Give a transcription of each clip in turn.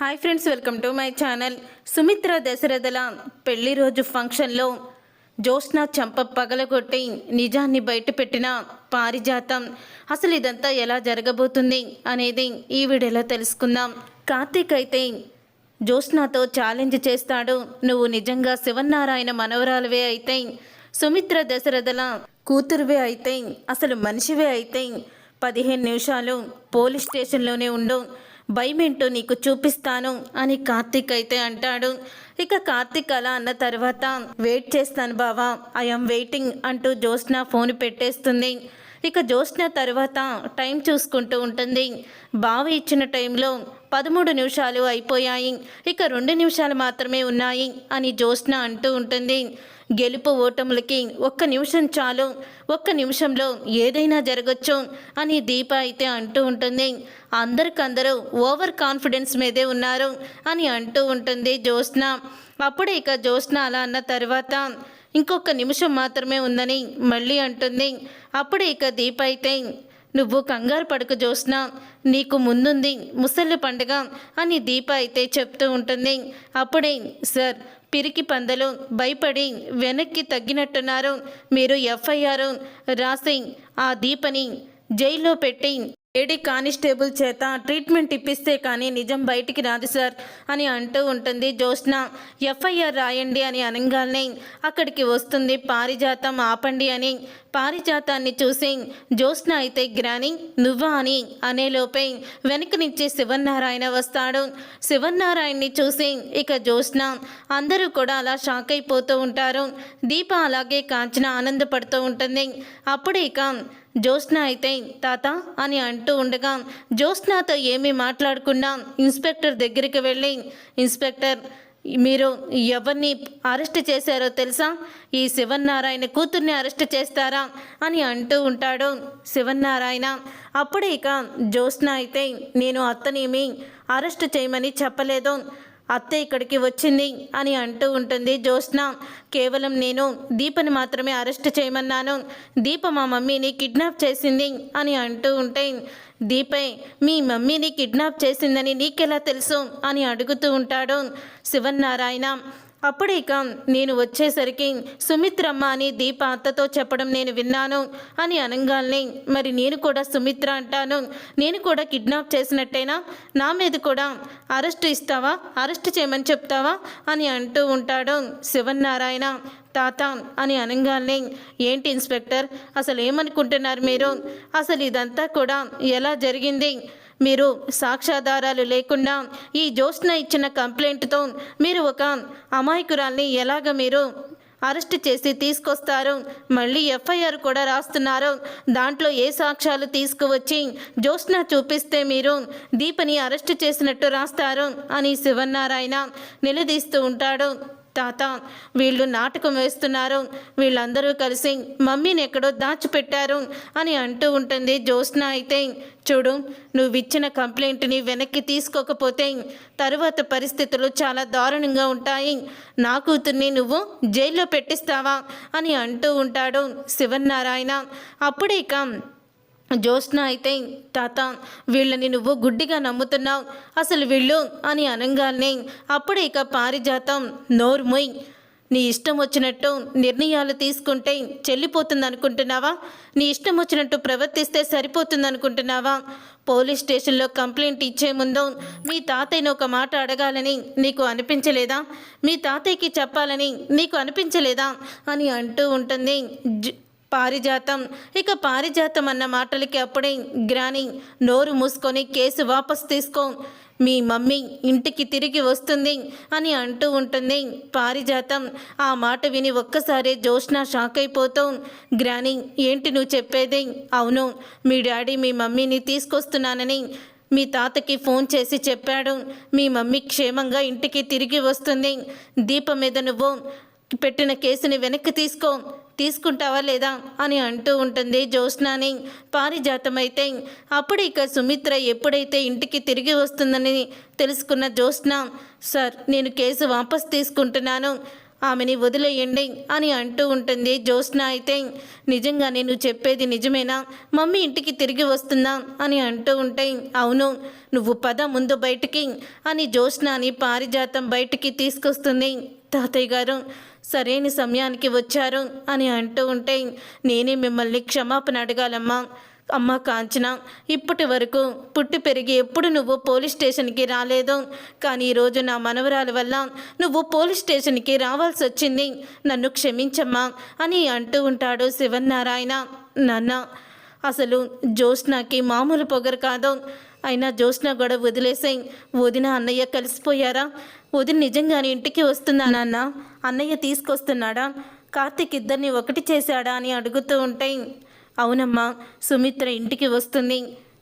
Hi friends welcome to my channel. Sumitra దశరథల పెళ్ళి రోజు ఫంక్షన్లో జ్యోత్స్న చంప పగలగొట్టి నిజాన్ని బయటపెట్టిన పారిజాతం. అసలు ఇదంతా ఎలా జరగబోతుంది అనేది ఈ వీడియోలో తెలుసుకుందాం. కార్తీక్ అయితే జ్యోత్స్నతో ఛాలెంజ్ చేస్తాడు. నువ్వు నిజంగా శివనారాయణ మనవరాలువే అయితే సుమిత్ర దశరథల కూతురువే అయితే అసలు మనిషివే అయితే పదిహేను నిమిషాలు పోలీస్ స్టేషన్లోనే ఉండు. భయమేంటో నీకు చూపిస్తాను అని కార్తీక్ అయితే అంటాడు. ఇక కార్తీక్ అలా అన్న తర్వాత వెయిట్ చేస్తాను బావా ఐఎమ్ వెయిటింగ్ అంటూ జ్యోత్స్న ఫోన్ పెట్టేస్తుంది. ఇక జ్యోత్స్న తర్వాత టైం చూసుకుంటూ ఉంటుంది. బావ ఇచ్చిన టైంలో పదమూడు నిమిషాలు అయిపోయాయి. ఇక రెండు నిమిషాలు మాత్రమే ఉన్నాయి అని జ్యోత్స్న అంటూ ఉంటుంది. గెలుపు ఓటములకి ఒక్క నిమిషం చాలు ఒక్క నిమిషంలో ఏదైనా జరగచ్చు అని దీప అయితే అంటూ ఉంటుంది. అందరికందరూ ఓవర్ కాన్ఫిడెన్స్ మీదే ఉన్నారు అని అంటూ ఉంటుంది జ్యోత్స్న. అప్పుడే ఇక జ్యోత్స్న అలా అన్న తర్వాత ఇంకొక నిమిషం మాత్రమే ఉందని మళ్ళీ అంటుంది. అప్పుడే ఇక దీప అయితే నువ్వు కంగారు పడక జ్యోత్స్న. నీకు ముందుంది ముసలి పండుగ అని దీప అయితే చెప్తూ ఉంటుంది. అప్పుడే సార్ పిరికి పందలు భయపడి వెనక్కి తగ్గినట్టున్నారు. మీరు ఎఫ్ఐఆర్ రాసి ఆ దీపని జైల్లో పెట్టి ఏడీ కానిస్టేబుల్ చేత ట్రీట్మెంట్ ఇప్పిస్తే కానీ నిజం బయటికి రాదు సార్ అని అంటూ ఉంటుంది జ్యోత్స్న. ఎఫ్ఐఆర్ రాయండి అని అనగానే అక్కడికి వస్తుంది పారిజాతం ఆపండి అని. పారిజాతాన్ని చూసి జ్యోత్స్న అయితే గ్రాని నువ్వా అని అనేలోపే వెనక నుంచి శివనారాయణ వస్తాడు. శివనారాయణని చూసి ఇక జ్యోత్స్న అందరూ కూడా అలా షాక్ అయిపోతూ ఉంటారు. దీప అలాగే కాంచన ఆనందపడుతూ ఉంటుంది. అప్పుడు ఇక జ్యోత్స్న అయితే తాత అని అంటూ ఉండగా జ్యోత్స్నాతో ఏమీ మాట్లాడకుండా ఇన్స్పెక్టర్ దగ్గరికి వెళ్ళి ఇన్స్పెక్టర్ మీరు ఎవరిని అరెస్ట్ చేశారో తెలుసా? ఈ శివన్నారాయణ కూతుర్ని అరెస్ట్ చేస్తారా? అని అంటూ ఉంటాడు శివన్నారాయణ. అప్పుడే ఇక జ్యోత్స్న అయితే నేను అత్తనేమి అరెస్ట్ చేయమని చెప్పలేదు. అత్త ఇక్కడికి వచ్చింది అని అంటూ ఉంటుంది జ్యోత్స్న. కేవలం నేను దీపని మాత్రమే అరెస్ట్ చేయమన్నాను. దీప మా మమ్మీని కిడ్నాప్ చేసింది అని అంటూ ఉంటే దీపై మీ మమ్మీని కిడ్నాప్ చేసిందని నీకెలా తెలుసు అని అడుగుతూ ఉంటాడు శివన్నారాయణ. అప్పుడు ఇక నేను వచ్చేసరికి సుమిత్రమ్మ అని దీప అత్తతో చెప్పడం నేను విన్నాను అని అనగాల్ని మరి నేను కూడా సుమిత్ర అంటాను నేను కూడా కిడ్నాప్ చేసినట్టేనా? నా మీద కూడా అరెస్ట్ ఇస్తావా? అరెస్ట్ చేయమని చెప్తావా? అని అంటూ ఉంటాడు శివన్నారాయణ. తాత అని అనగానే ఏంటి ఇన్స్పెక్టర్? అసలు ఏమనుకుంటున్నారు మీరు? అసలు ఇదంతా కూడా ఎలా జరిగింది? మీరు సాక్ష్యాధారాలు లేకుండా ఈ జ్యోత్స్న ఇచ్చిన కంప్లైంట్తో మీరు ఒక అమాయకురాల్ని ఎలాగ మీరు అరెస్ట్ చేసి తీసుకొస్తారు? మళ్ళీ ఎఫ్ఐఆర్ కూడా రాస్తున్నారు. దాంట్లో ఏ సాక్ష్యాలు తీసుకువచ్చి జ్యోత్స్న చూపిస్తే మీరు దీపని అరెస్ట్ చేసినట్టు రాస్తారు అని శివనారాయణ నిలదీస్తూ ఉంటాడు. తాత వీళ్ళు నాటకం వేస్తున్నారు. వీళ్ళందరూ కలిసి మమ్మీని ఎక్కడో దాచిపెట్టారు అని అంటూ ఉంటుంది జ్యోత్స్న అయితే. చూడు నువ్వు ఇచ్చిన కంప్లైంట్ని వెనక్కి తీసుకోకపోతే తరువాత పరిస్థితులు చాలా దారుణంగా ఉంటాయి. నా కూతుర్ని నువ్వు జైల్లో పెట్టిస్తావా? అని అంటూ ఉంటాడు శివనారాయణ అప్పుడే ఇక జ్యోత్స్న అయితే తాత వీళ్ళని నువ్వు గుడ్డిగా నమ్ముతున్నావు. అసలు వీళ్ళు అని అనగానే అప్పుడు ఇక పారిజాతం. నోర్మొయ్ నీ ఇష్టం వచ్చినట్టు నిర్ణయాలు తీసుకుంటే చెల్లిపోతుంది అనుకుంటున్నావా నీ ఇష్టం వచ్చినట్టు ప్రవర్తిస్తే సరిపోతుంది అనుకుంటున్నావా పోలీస్ స్టేషన్లో కంప్లైంట్ ఇచ్చే ముందు మీ తాతయ్యను ఒక మాట అడగాలని నీకు అనిపించలేదా? మీ తాతయ్యకి చెప్పాలని నీకు అనిపించలేదా? అని అంటూ ఉంటుంది జ- పారిజాతం. ఇక పారిజాతం అన్న మాటలకి అప్పుడే గ్రాని నోరు మూసుకొని కేసు వాపస్ తీసుకో. మీ మమ్మీ ఇంటికి తిరిగి వస్తుంది అని అంటూ ఉంటుంది. పారిజాతం. ఆ మాట విని ఒక్కసారి జోష్న షాక్ అయిపోతూ గ్రాని ఏంటి నువ్వు చెప్పేది? అవును మీ డాడీ మీ మమ్మీని తీసుకొస్తున్నానని మీ తాతకి ఫోన్ చేసి చెప్పాడు. మీ మమ్మీ క్షేమంగా ఇంటికి తిరిగి వస్తుంది. దీపం మీద నువ్వు పెట్టిన కేసుని వెనక్కి తీసుకో. తీసుకుంటావా లేదా అని అంటూ ఉంటుంది జ్యోత్స్నాని. పారిజాతమైతే అప్పుడు ఇక సుమిత్ర ఎప్పుడైతే ఇంటికి తిరిగి వస్తుందని తెలుసుకున్న జ్యోత్స్న సార్ నేను కేసు వాపస్ తీసుకుంటున్నాను. ఆమెని వదిలేయండి అని అంటూ ఉంటుంది జ్యోత్స్న అయితే నిజంగా నేను చెప్పేది నిజమేనా? మమ్మీ ఇంటికి తిరిగి వస్తుందా? అని అంటూ ఉంటే అవును. నువ్వు పద ముందు బయటికి అని జ్యోత్స్నాని పారిజాతం బయటికి తీసుకొస్తుంది. తాతయ్య గారు సరైన సమయానికి వచ్చారు అని అంటూ ఉంటే నేనే మిమ్మల్ని క్షమాపణ అడగాలమ్మా. అమ్మ కాంచన ఇప్పటి వరకు పుట్టి పెరిగి ఎప్పుడు నువ్వు పోలీస్ స్టేషన్కి రాలేదు. కానీ ఈరోజు నా మనవరాల వల్ల నువ్వు పోలీస్ స్టేషన్కి రావాల్సి వచ్చింది. నన్ను క్షమించమ్మా అని అంటూ ఉంటాడు శివన్నారాయణ. నాన్న అసలు జ్యోత్స్నాకి మామూలు పొగరు కాదు. అయినా జ్యోత్స్న కూడా వదిలేసాయి. వదిన అన్నయ్య కలిసిపోయారా? వదిన నిజంగానే ఇంటికి వస్తుందా నాన్న? అన్నయ్య తీసుకొస్తున్నాడా? కార్తీక్ ఇద్దరిని ఒకటి చేశాడా అని అడుగుతూ ఉంటే అవునమ్మా సుమిత్ర ఇంటికి వస్తుంది.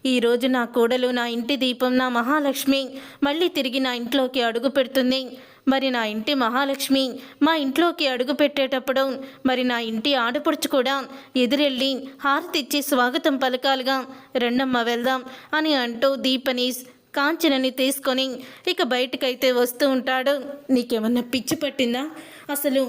ఈరోజు నా కోడలు నా ఇంటి దీపం నా మహాలక్ష్మి మళ్ళీ తిరిగి నా ఇంట్లోకి అడుగు పెడుతుంది. మరి నా ఇంటి మహాలక్ష్మి మా ఇంట్లోకి అడుగు పెట్టేటప్పుడు మరి నా ఇంటి ఆడపడుచు కూడా ఎదురెళ్ళి హారతిచ్చి స్వాగతం పలకాలుగా రెండమ్మ వెళ్దాం అని అంటూ దీపనీస్ కాంచనని తీసుకొని ఇక బయటకైతే వస్తూ ఉంటాడు. నీకేమన్నా పిచ్చి పట్టిందా? అసలు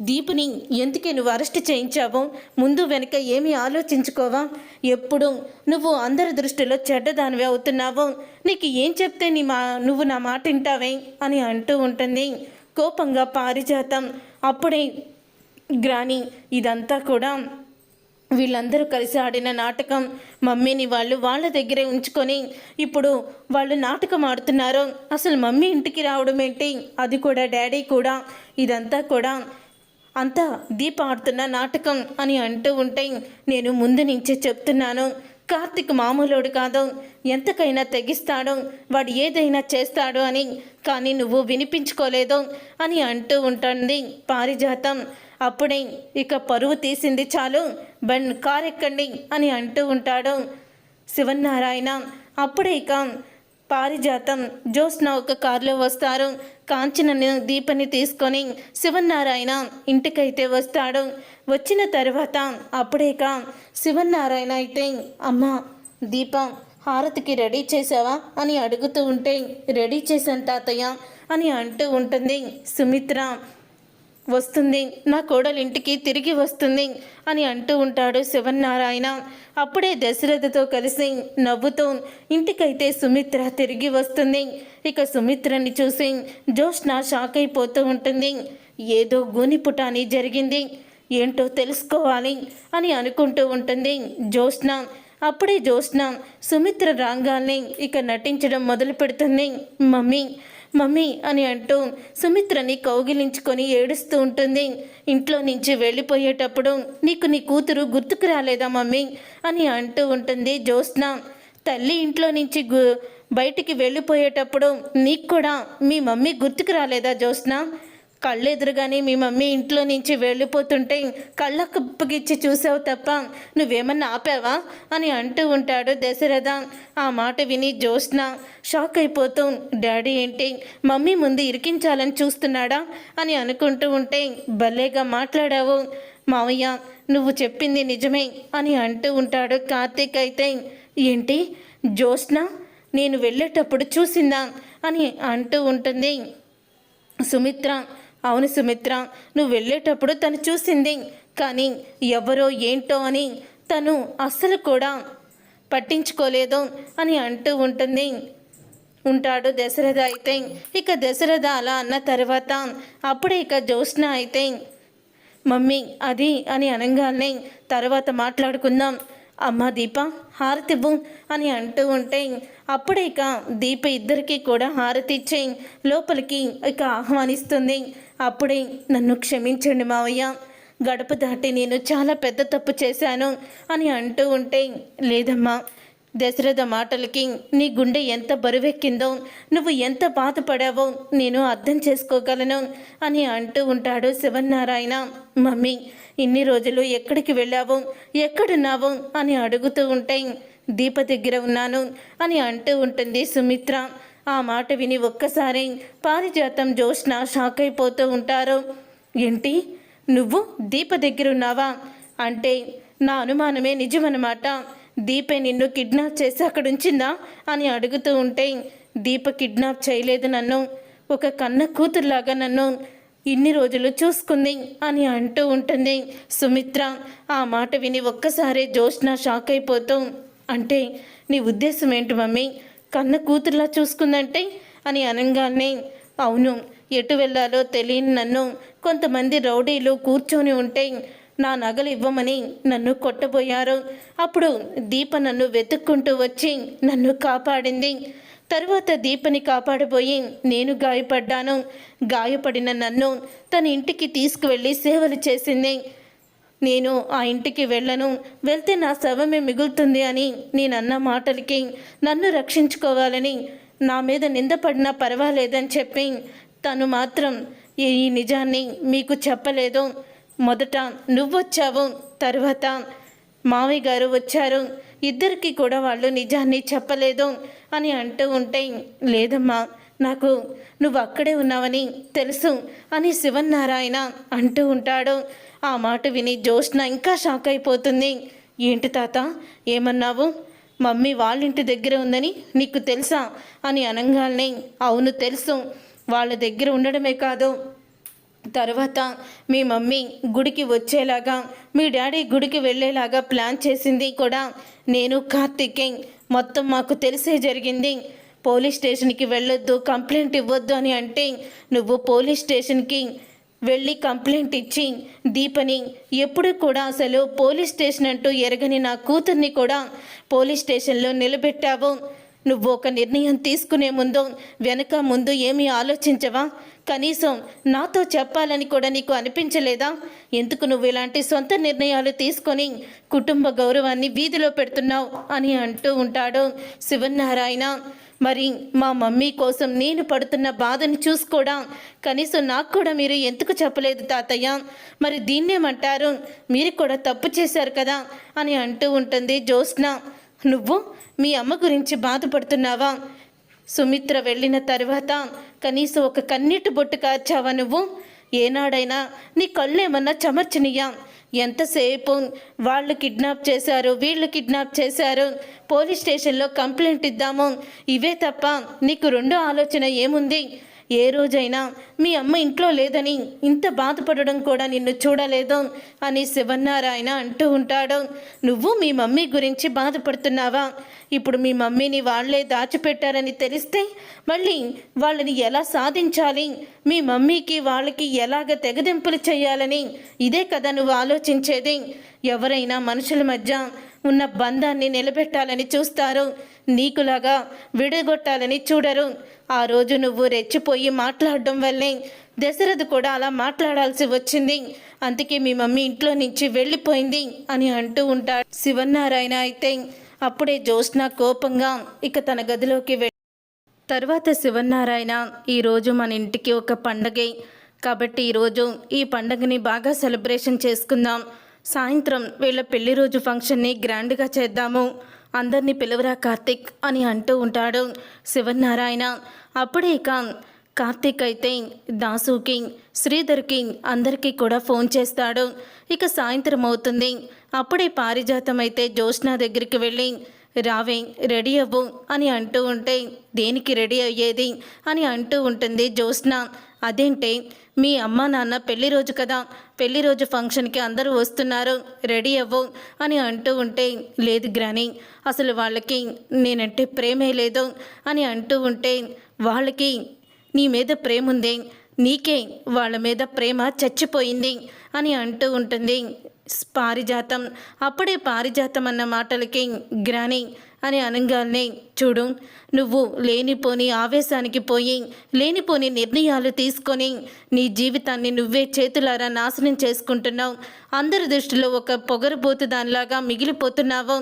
దీపుని ఎందుకే నువ్వు అరెస్ట్ చేయించావు? ముందు వెనుక ఏమీ ఆలోచించుకోవా? ఎప్పుడు నువ్వు అందరి దృష్టిలో చెడ్డదానివి అవుతున్నావు? నీకు ఏం చెప్తే నీ మా నువ్వు నా మాట వింటావే? అని అంటూ ఉంటుంది. కోపంగా పారిజాతం. అప్పుడే గ్రాని ఇదంతా కూడా వీళ్ళందరూ కలిసి ఆడిన నాటకం మమ్మీని వాళ్ళు వాళ్ళ దగ్గరే ఉంచుకొని ఇప్పుడు వాళ్ళు నాటకం ఆడుతున్నారు. అసలు మమ్మీ ఇంటికి రావడం ఏంటి? అది కూడా డాడీ కూడా ఇదంతా కూడా అంతా దీప ఆడుతున్న నాటకం అని అంటూ ఉంటే నేను ముందు నుంచే చెప్తున్నాను. కార్తిక్ మామూలుడు కాదు. ఎంతకైనా తెగిస్తాడు. వాడు ఏదైనా చేస్తాడు అని కానీ నువ్వు వినిపించుకోలేదు అని అంటూ ఉంటుంది పారిజాతం. అప్పుడే ఇక పరువు తీసింది చాలు. బన్ కారెక్కండి అని అంటూ ఉంటాడు. శివనారాయణ అప్పుడే ఇక పారిజాతం. జ్యోత్స్న ఒక కారులో వస్తారు. కాంచనను దీపని తీసుకొని శివనారాయణ ఇంటికైతే వస్తాడు. వచ్చిన తర్వాత అప్పుడేక శివనారాయణ అయితే అమ్మ దీప హారతికి రెడీ చేసావా అని అడుగుతూ ఉంటే రెడీ చేశాను తాతయ్య అని అంటూ ఉంటుంది సుమిత్ర. వస్తుంది నా కోడలింటికి తిరిగి వస్తుంది అని అంటూ ఉంటాడు శివనారాయణ అప్పుడే దశరథతో కలిసి నవ్వుతూ ఇంటికైతే సుమిత్ర తిరిగి వస్తుంది. ఇక సుమిత్రని చూసి జోష్న షాక్ అయిపోతూ ఉంటుంది. ఏదో గూనిపుటాని జరిగింది ఏంటో తెలుసుకోవాలి అని అనుకుంటూ ఉంటుంది జోష్న అప్పుడే జోష్న సుమిత్ర రాగాల్ని ఇక నటించడం మొదలు పెడుతుంది మమ్మీ మమ్మీ అని అంటూ సుమిత్రని కౌగిలించుకొని ఏడుస్తూ ఉంటుంది. ఇంట్లో నుంచి వెళ్ళిపోయేటప్పుడు నీకు నీ కూతురు గుర్తుకు రాలేదా మమ్మీ? అని అంటూ ఉంటుంది జ్యోత్స్న. తల్లి ఇంట్లో నుంచి గు బయటికి వెళ్ళిపోయేటప్పుడు నీకు కూడా మీ మమ్మీ గుర్తుకు రాలేదా జ్యోత్స్న? కళ్ళెదురుగానే మీ మమ్మీ ఇంట్లో నుంచి వెళ్ళిపోతుంటే కళ్ళకప్పగిచ్చి చూసావు తప్ప నువ్వేమన్నా ఆపావా? అని అంటూ ఉంటాడు దశరథ. ఆ మాట విని జ్యోత్స్న షాక్ అయిపోతూ డాడీ ఏంటి? మమ్మీ ముందు ఇరికించాలని చూస్తున్నాడా? అని అనుకుంటూ ఉంటే భలేగా మాట్లాడావు. మావయ్య నువ్వు చెప్పింది నిజమే అని అంటూ ఉంటాడు కార్తీక్ అయితే. ఏంటి? జ్యోత్స్న నేను వెళ్ళేటప్పుడు చూసిందా? అని అంటూ ఉంటుంది సుమిత్ర. అవును సుమిత్ర నువ్వు వెళ్ళేటప్పుడు తను చూసింది. కానీ ఎవరో ఏంటో అని తను అస్సలు కూడా పట్టించుకోలేదు అని అంటూ ఉంటుంది. ఉంటాడు దశరథ అయితే. ఇక దశరథ అలా అన్న తర్వాత అప్పుడే ఇక జ్యోత్స్న అయితే మమ్మీ అది అని అనగానే తర్వాత మాట్లాడుకుందాం. అమ్మ దీప హారతివ్వు అని అంటూ ఉంటే అప్పుడే ఇక దీప ఇద్దరికీ కూడా హారతి ఇచ్చే లోపలికి ఇక ఆహ్వానిస్తుంది. అప్పుడే నన్ను క్షమించండి మావయ్య. గడప దాటి నేను చాలా పెద్ద తప్పు చేశాను అని అంటూ ఉంటే లేదమ్మా దశరథ మాటలకి నీ గుండె ఎంత బరువెక్కిందో నువ్వు ఎంత బాధపడావో నేను అర్థం చేసుకోగలను అని అంటూ ఉంటాడు శివనారాయణ మమ్మీ ఇన్ని రోజులు ఎక్కడికి వెళ్ళావు? ఎక్కడున్నావు? అని అడుగుతూ ఉంటే దీప దగ్గర ఉన్నాను అని అంటూ ఉంటుంది సుమిత్ర. ఆ మాట విని ఒక్కసారి పారిజాతం జోష్న షాక్ అయిపోతూ ఉంటారు. ఏంటి? నువ్వు దీప దగ్గరున్నావా? అంటే నా అనుమానమే నిజమన్నమాట. దీపే నిన్ను కిడ్నాప్ చేసి అక్కడ ఉంచిందా అని అడుగుతూ ఉంటే దీప కిడ్నాప్ చేయలేదు నన్ను. ఒక కన్న కూతురులాగా నన్ను ఇన్ని రోజులు చూసుకుంది అని అంటూ ఉంటుంది. సుమిత్ర ఆ మాట విని ఒక్కసారే జోష్న షాక్ అయిపోతూ అంటే నీ ఉద్దేశం ఏంటి మమ్మీ? కన్న కూతురులా చూసుకుందంటే అని అనగానే అవును ఎటు వెళ్ళాలో తెలియని నన్ను కొంతమంది రౌడీలు కూర్చొని ఉంటే నా నగలు ఇవ్వమని నన్ను కొట్టబోయారు. అప్పుడు దీప నన్ను వెతుక్కుంటూ వచ్చి నన్ను కాపాడింది. తరువాత దీపని కాపాడబోయి నేను గాయపడ్డాను. గాయపడిన నన్ను తన ఇంటికి తీసుకువెళ్ళి సేవలు చేసింది. నేను ఆ ఇంటికి వెళ్ళను. వెళ్తే నా శవమే మిగులుతుంది అని నేనన్న మాటలకి నన్ను రక్షించుకోవాలని నా మీద నిందపడినా పర్వాలేదని చెప్పి తను మాత్రం ఈ నిజాన్ని మీకు చెప్పలేదు. మొదట నువ్వొచ్చావు తర్వాత మావి గారు వచ్చారు. ఇద్దరికి కూడా వాళ్ళు నిజాన్ని చెప్పలేదు అని అంటూ ఉంటే లేదమ్మా నాకు నువ్వు అక్కడే ఉన్నావని తెలుసు అని శివన్నారాయణ అంటూ ఉంటాడు. ఆ మాట విని జోష్న ఇంకా షాక్ అయిపోతుంది. ఏంటి తాత ఏమన్నావు? మమ్మీ వాళ్ళింటి దగ్గర ఉందని నీకు తెలుసా? అని అనగానే అవును తెలుసు. వాళ్ళ దగ్గర ఉండడమే కాదు. తర్వాత మీ మమ్మీ గుడికి వచ్చేలాగా మీ డాడీ గుడికి వెళ్ళేలాగా ప్లాన్ చేసింది కూడా నేను కార్తికే మొత్తం మాకు తెలిసే జరిగింది. పోలీస్ స్టేషన్కి వెళ్ళొద్దు కంప్లైంట్ ఇవ్వద్దు అని అంటే నువ్వు పోలీస్ స్టేషన్కి వెళ్ళి కంప్లైంట్ ఇచ్చి దీపని ఎప్పుడు కూడా అసలు పోలీస్ స్టేషన్ అంటూ ఎరగని నా కూతుర్ని కూడా పోలీస్ స్టేషన్లో నిలబెట్టావు. నువ్వు ఒక నిర్ణయం తీసుకునే ముందు వెనక ముందు ఏమీ ఆలోచించవా? కనీసం నాతో చెప్పాలని కూడా నీకు అనిపించలేదా? ఎందుకు నువ్వు ఇలాంటి సొంత నిర్ణయాలు తీసుకొని కుటుంబ గౌరవాన్ని వీధిలో పెడుతున్నావు అని అంటూ ఉంటాడు శివనారాయణ మరి మా మమ్మీ కోసం నేను పడుతున్న బాధను చూసుకోడా కనీసం నాకు కూడా మీరు ఎందుకు చెప్పలేదు తాతయ్య? మరి దీన్నేమంటారు మీరు కూడా తప్పు చేశారు కదా అని అంటూ ఉంటుంది జ్యోత్స్న. నువ్వు మీ అమ్మ గురించి బాధపడుతున్నావా? సుమిత్ర వెళ్ళిన తర్వాత కనీసం ఒక కన్నీటి బొట్టు కార్చావా నువ్వు? ఏనాడైనా నీ కళ్ళేమన్నా చమర్చనియా ఎంతసేపు వాళ్ళు కిడ్నాప్ చేశారు వీళ్ళు కిడ్నాప్ చేశారు? పోలీస్ స్టేషన్లో కంప్లైంట్ ఇద్దాము. ఇవే తప్ప నీకు రెండో ఆలోచన ఏముంది? ఏ రోజైనా మీ అమ్మ ఇంట్లో లేదని ఇంత బాధపడడం కూడా నిన్ను చూడలేదు అని శివన్నారాయణ అంటూ ఉంటాడు. నువ్వు మీ మమ్మీ గురించి బాధపడుతున్నావా? ఇప్పుడు మీ మమ్మీని వాళ్ళే దాచిపెట్టారని తెలిస్తే మళ్ళీ వాళ్ళని ఎలా సాధించాలి? మీ మమ్మీకి వాళ్ళకి ఎలాగ తెగదింపులు చేయాలని? ఇదే కదా నువ్వు ఆలోచించేది. ఎవరైనా మనుషుల మధ్య ఉన్న బంధాన్ని నిలబెట్టాలని చూస్తారు. నీకులాగా విడగొట్టాలని చూడరు. ఆ రోజు నువ్వు రెచ్చిపోయి మాట్లాడడం వల్లే దశరథ్ కూడా అలా మాట్లాడాల్సి వచ్చింది. అందుకే మీ మమ్మీ ఇంట్లో నుంచి వెళ్ళిపోయింది అని అంటూ ఉంటాడు శివన్నారాయణ అయితే. అప్పుడే జ్యోత్స్న కోపంగా ఇక తన గదిలోకి వెళ్ళి తర్వాత శివనారాయణ ఈరోజు మన ఇంటికి ఒక పండగే. కాబట్టి ఈరోజు ఈ పండగని బాగా సెలబ్రేషన్ చేసుకుందాం. సాయంత్రం వీళ్ళ పెళ్ళి రోజు ఫంక్షన్ని గ్రాండ్గా చేద్దాము. అందరినీ పిలువరా కార్తిక్ అని అంటూ ఉంటాడు శివనారాయణ అప్పుడే ఇక కార్తీక్ అయితే దాసుకి శ్రీధర్కి అందరికీ కూడా ఫోన్ చేస్తాడు. ఇక సాయంత్రం అవుతుంది. అప్పుడే పారిజాతం అయితే జ్యోత్స్న దగ్గరికి వెళ్ళి రావే రెడీ అవ్వు అని అంటూ ఉంటే దేనికి రెడీ అయ్యేది? అని అంటూ ఉంటుంది జ్యోత్స్న. అదేంటే మీ అమ్మ నాన్న పెళ్ళి రోజు కదా పెళ్ళి రోజు ఫంక్షన్కి అందరూ వస్తున్నారు రెడీ అవ్వు అని అంటూ ఉంటే లేదు గ్రాని అసలు వాళ్ళకి నేనంటే ప్రేమే లేదు అని అంటూ ఉంటే వాళ్ళకి నీ మీద ప్రేమ ఉంది నీకే వాళ్ళ మీద ప్రేమ చచ్చిపోయింది అని అంటూ ఉంటుంది. పారిజాతం. అప్పుడే పారిజాతం అన్న మాటలకి గ్రాని అని అనగానే చూడు నువ్వు లేనిపోని ఆవేశానికి పోయి లేనిపోని నిర్ణయాలు తీసుకొని నీ జీవితాన్ని నువ్వే చేతులారా నాశనం చేసుకుంటున్నావు. అందరి దృష్టిలో ఒక పొగరబోతు దానిలాగా మిగిలిపోతున్నావు.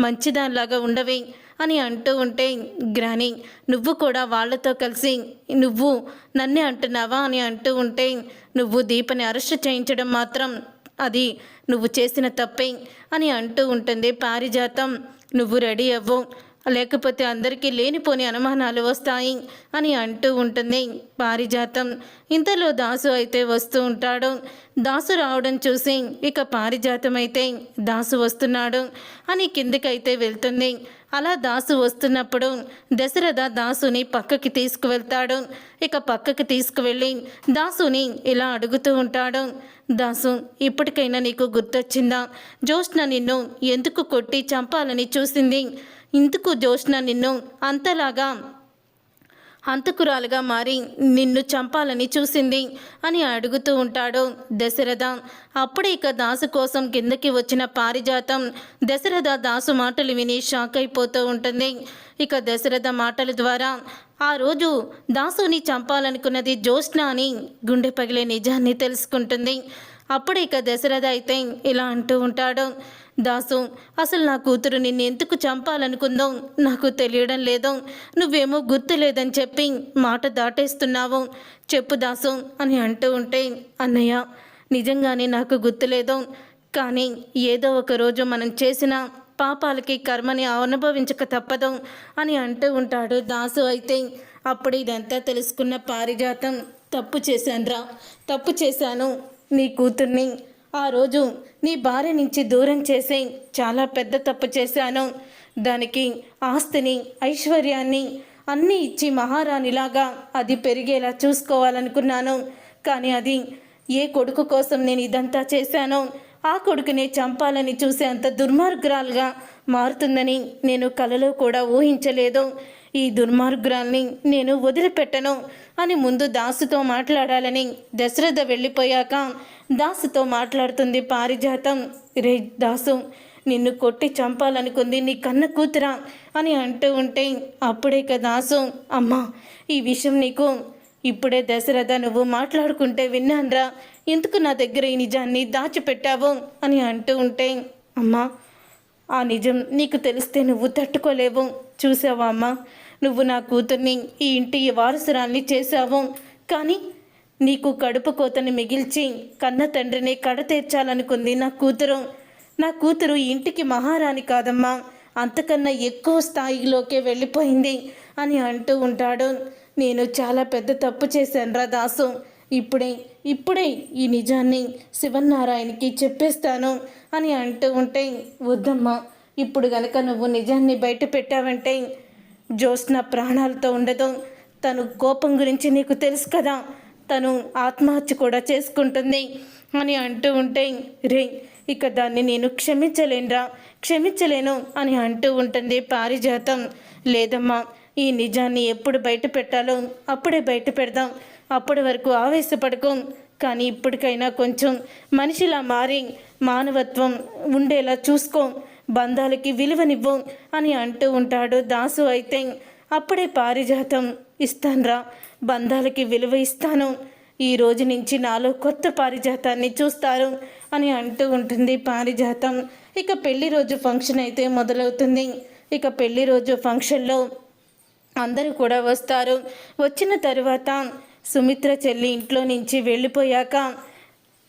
మంచిదానిలాగా ఉండవే. అని అంటూ ఉంటే గ్రాని నువ్వు కూడా వాళ్ళతో కలిసి నువ్వు నన్నే అంటున్నావా? అని అంటూ ఉంటే నువ్వు దీపని అరెస్ట్ చేయించడం మాత్రం అది నువ్వు చేసిన తప్పే అని అంటూ ఉంటుంది. పారిజాతం నువ్వు రెడీ అవ్వు లేకపోతే అందరికీ లేనిపోని అనుమానాలు వస్తాయి అని అంటూ ఉంటుంది పారిజాతం. ఇంతలో దాసు అయితే వస్తూ ఉంటాడు. దాసు రావడం చూసి ఇక పారిజాతం అయితే దాసు వస్తున్నాడు అని కిందకైతే వెళ్తుంది. అలా దాసు వస్తున్నప్పుడు దశరథ దాసుని పక్కకి తీసుకువెళ్తాడు. ఇక పక్కకి తీసుకువెళ్ళి దాసుని ఇలా అడుగుతూ ఉంటాడు. దాసు ఇప్పటికైనా నీకు గుర్తొచ్చిందా? జ్యోత్స్న నిన్ను ఎందుకు కొట్టి చంపాలని చూసింది? ఇందుకు జోష్న నిన్ను అంతలాగా హంతకురాలుగా మారి నిన్ను చంపాలని చూసింది అని అడుగుతూ ఉంటాడు దశరథ. అప్పుడే ఇక దాసు కోసం కిందకి వచ్చిన పారిజాతం దశరథ దాసు మాటలు విని షాక్ అయిపోతూ ఉంటుంది. ఇక దశరథ మాటల ద్వారా ఆ రోజు దాసుని చంపాలనుకున్నది జ్యోత్స్న అని గుండె పగిలే నిజాన్ని తెలుసుకుంటుంది. అప్పుడు ఇక దశరథ అయితే ఇలా అంటూ ఉంటాడు. దాసు అసలు నా కూతురు నిన్ను ఎందుకు చంపాలనుకుందో నాకు తెలియడం లేదు. నువ్వేమో గుర్తు లేదని చెప్పి మాట దాటేస్తున్నావు. చెప్పు దాసు అని అంటూ ఉంటే అన్నయ్య నిజంగానే నాకు గుర్తులేదు కానీ ఏదో ఒక రోజు మనం చేసిన పాపాలకి కర్మని అనుభవించక తప్పదు అని అంటూ ఉంటాడు దాసు అయితే. అప్పుడు ఇదంతా తెలుసుకున్న పారిజాతం తప్పు చేశానురా తప్పు చేశాను నీ కూతుర్ని. ఆ రోజు నీ భార్య నుంచి దూరం చేసి చాలా పెద్ద తప్పు చేశాను. దానికి ఆస్తిని ఐశ్వర్యాన్ని అన్నీ ఇచ్చి మహారాణిలాగా అది పెరిగేలా చూసుకోవాలనుకున్నాను. కానీ అది ఏ కొడుకు కోసం నేను ఇదంతా చేశానో ఆ కొడుకునే చంపాలని చూసే అంత దుర్మార్గురాలుగా మారుతుందని నేను కలలో కూడా ఊహించలేదు. ఈ దుర్మార్గురాల్ని నేను వదిలిపెట్టను అని ముందు దాసుతో మాట్లాడాలని దశరథ వెళ్ళిపోయాక దాసుతో మాట్లాడుతుంది పారిజాతం రే దాసు నిన్ను కొట్టి చంపాలనుకుంది నీ కన్న కూతురా అని అంటూ ఉంటే అప్పుడే కదా దాసు అమ్మా ఈ విషయం నీకు ఇప్పుడే దశరథ నువ్వు మాట్లాడుకుంటే విన్నాన్రా ఎందుకు నా దగ్గర ఈ నిజాన్ని దాచిపెట్టావు అని అంటూ ఉంటే అమ్మా ఆ నిజం నీకు తెలిస్తే నువ్వు తట్టుకోలేవు చూసావా అమ్మా నువ్వు నా కూతుర్ని ఈ ఇంటి వారసురాల్ని చేశావు. కానీ నీకు కడుపు కోతని మిగిల్చి కన్న తండ్రిని కడ నా కూతురు. నా కూతురు ఇంటికి మహారాణి కాదమ్మా. అంతకన్నా ఎక్కువ స్థాయిలోకే వెళ్ళిపోయింది అని అంటూ ఉంటాడు. నేను చాలా పెద్ద తప్పు చేశాను రా దాసు. ఇప్పుడే ఇప్పుడే ఈ నిజాన్ని శివనారాయణకి చెప్పేస్తాను అని అంటూ ఉంటే వద్దమ్మా. ఇప్పుడు గనక నువ్వు నిజాన్ని బయట పెట్టావంటే జ్యోత్స్న ప్రాణాలతో ఉండదు. తను కోపం గురించి నీకు తెలుసు కదా. తను ఆత్మహత్య కూడా చేసుకుంటుంది అని అంటూ ఉంటే రే ఇక దాన్ని నేను క్షమించలేనురా. క్షమించలేను అని అంటూ ఉంటుంది పారిజాతం. లేదమ్మా ఈ నిజాన్ని ఎప్పుడు బయట పెట్టాలో అప్పుడే బయట పెడదాం. అప్పటి వరకు ఆవేశపడకు. కానీ ఇప్పటికైనా కొంచెం మనిషిలా మారి మానవత్వం ఉండేలా చూసుకో. బంధాలకి విలువనివ్వం అని అంటూ ఉంటాడు దాసు అయితే. అప్పుడే పారిజాతం ఇస్తాన్రా బంధాలకి విలువ ఇస్తాను. ఈ రోజు నుంచి నాలో కొత్త పారిజాతాన్ని చూస్తారు అని అంటూ ఉంటుంది పారిజాతం. ఇక పెళ్ళి రోజు ఫంక్షన్ అయితే మొదలవుతుంది. ఇక పెళ్ళి రోజు ఫంక్షన్లో అందరూ కూడా వస్తారు. వచ్చిన తరువాత సుమిత్ర చెల్లి ఇంట్లో నుంచి వెళ్ళిపోయాక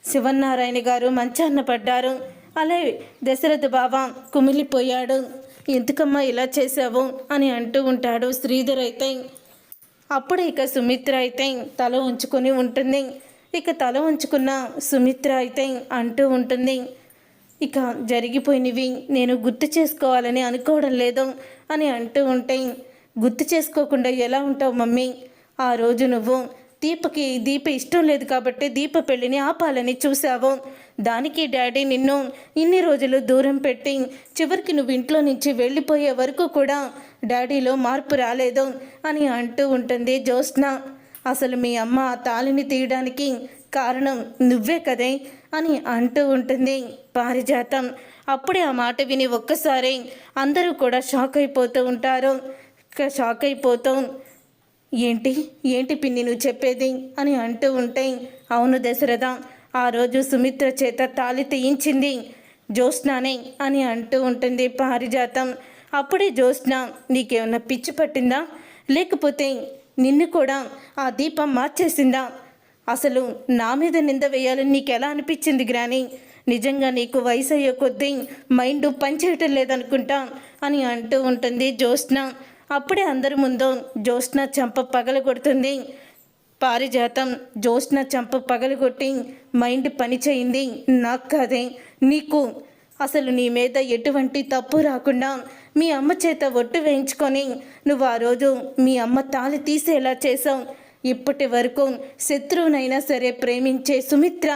శివన్నారాయణ గారు మంచాన్న పడ్డారు. అలా దశరథ బావ కుమిలిపోయాడు. ఎందుకమ్మా ఇలా చేశావు? అని అంటూ ఉంటాడు శ్రీధర్ అయితే. అప్పుడు ఇక సుమిత్ర అయితే తల ఉంచుకొని ఉంటుంది. ఇక తల ఉంచుకున్న సుమిత్ర అయితే అంటూ ఉంటుంది. ఇక జరిగిపోయినవి నేను గుర్తు చేసుకోవాలని అనుకోవడం లేదు అని అంటూ ఉంటే గుర్తు చేసుకోకుండా ఎలా ఉంటావు మమ్మీ? ఆ రోజు నువ్వు దీపకి దీప ఇష్టం లేదు కాబట్టి దీప పెళ్ళిని ఆపాలని చూసావు. దానికి డాడీ నిన్ను ఇన్ని రోజులు దూరం పెట్టి చివరికి నువ్వు ఇంట్లో నుంచి వెళ్ళిపోయే వరకు కూడా డాడీలో మార్పు రాలేదు అని అంటూ ఉంటుంది జ్యోత్స్న. అసలు మీ అమ్మ ఆ తాళిని తీయడానికి కారణం నువ్వే కదే అని అంటూ ఉంటుంది పారిజాతం. అప్పుడే ఆ మాట విని ఒక్కసారి అందరూ కూడా షాక్ అయిపోతూ ఉంటారు. షాక్ అయిపోతాం. ఏంటి? ఏంటి పిన్ని నువ్వు చెప్పేది? అని అంటూ ఉంటే అవును దశరథ ఆ రోజు సుమిత్ర చేత తాళి తీయించింది. జ్యోత్స్నానే అని అంటూ ఉంటుంది పారిజాతం. అప్పుడే జ్యోత్స్న నీకేమన్నా పిచ్చి పట్టిందా? లేకపోతే నిన్ను కూడా ఆ దీపం మార్చేసిందా? అసలు నా మీద నింద వేయాలని నీకు ఎలా అనిపించింది గ్రాని? నిజంగా నీకు వయసు అయ్యే కొద్దీ మైండ్ పనిచేయటం లేదనుకుంటా అని అంటూ ఉంటుంది జ్యోత్స్న. అప్పుడే అందరి ముందు జ్యోత్స్న చెంప పగలగొడుతుంది పారిజాతం జ్యోత్స్న చంప పగలగొట్టి మైండ్ పనిచేయింది నాకు కాదే నీకు. అసలు నీ మీద ఎటువంటి తప్పు రాకుండా మీ అమ్మ చేత ఒట్టు వేయించుకొని నువ్వు ఆ రోజు మీ అమ్మ తాళి తీసేలా చేసావు ఇప్పటి వరకు శత్రువునైనా సరే ప్రేమించే సుమిత్ర.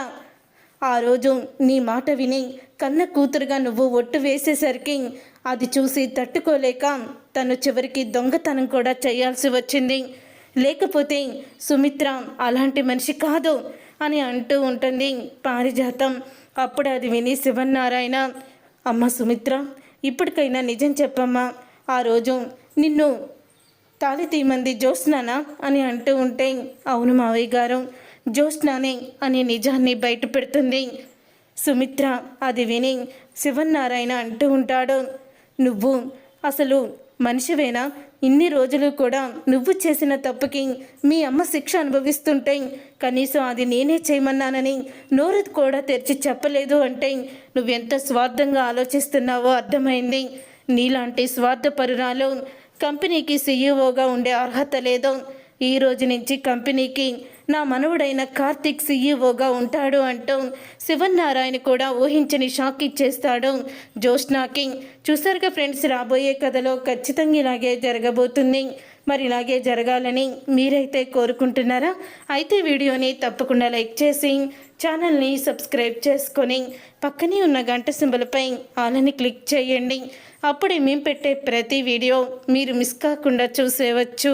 ఆ రోజు నీ మాట విని కన్న కూతురుగా నువ్వు ఒట్టు వేసేసరికి అది చూసి తట్టుకోలేక తను చివరికి దొంగతనం కూడా చేయాల్సి వచ్చింది. లేకపోతే సుమిత్ర అలాంటి మనిషి కాదు అని అంటూ ఉంటుంది పారిజాతం. అప్పుడు అది విని శివన్నారాయణ అమ్మ సుమిత్ర ఇప్పటికైనా నిజం చెప్పమ్మా. ఆ రోజు నిన్ను తాలి తీమంది జ్యోత్స్నానా? అని అంటూ ఉంటే అవును మావయ్య గారు జ్యోత్స్నానే అని నిజాన్ని బయట పెడుతుంది సుమిత్ర అది విని శివన్నారాయణ అంటూ ఉంటాడు. నువ్వు అసలు మనిషివేనా? ఇన్ని రోజులు కూడా నువ్వు చేసిన తప్పుకి మీ అమ్మ శిక్ష అనుభవిస్తుంటే కనీసం అది నేనే చేయమన్నానని నోరు కూడా తెరిచి చెప్పలేదు అంటే నువ్వెంత స్వార్థంగా ఆలోచిస్తున్నావో అర్థమైంది. నీలాంటి స్వార్థపరురాలు కంపెనీకి సీఈఓగా ఉండే అర్హత లేదు. ఈ రోజు నుంచి కంపెనీకి నా మనవుడైన కార్తిక్ సీఈఓగా ఉంటాడు అంటూ శివన్నారాయణ కూడా ఊహించని షాక్ ఇచ్చేస్తాడు. జోష్నాకి చూసారుగా ఫ్రెండ్స్ రాబోయే కథలో ఖచ్చితంగా ఇలాగే జరగబోతుంది. మరి ఇలాగే జరగాలని మీరైతే కోరుకుంటున్నారా? అయితే వీడియోని తప్పకుండా లైక్ చేసి ఛానల్ని సబ్స్క్రైబ్ చేసుకొని పక్కనే ఉన్న గంట సింబలపై ఆలని క్లిక్ చేయండి. అప్పుడే మేము పెట్టే ప్రతి వీడియో మీరు మిస్ కాకుండా చూసేవచ్చు.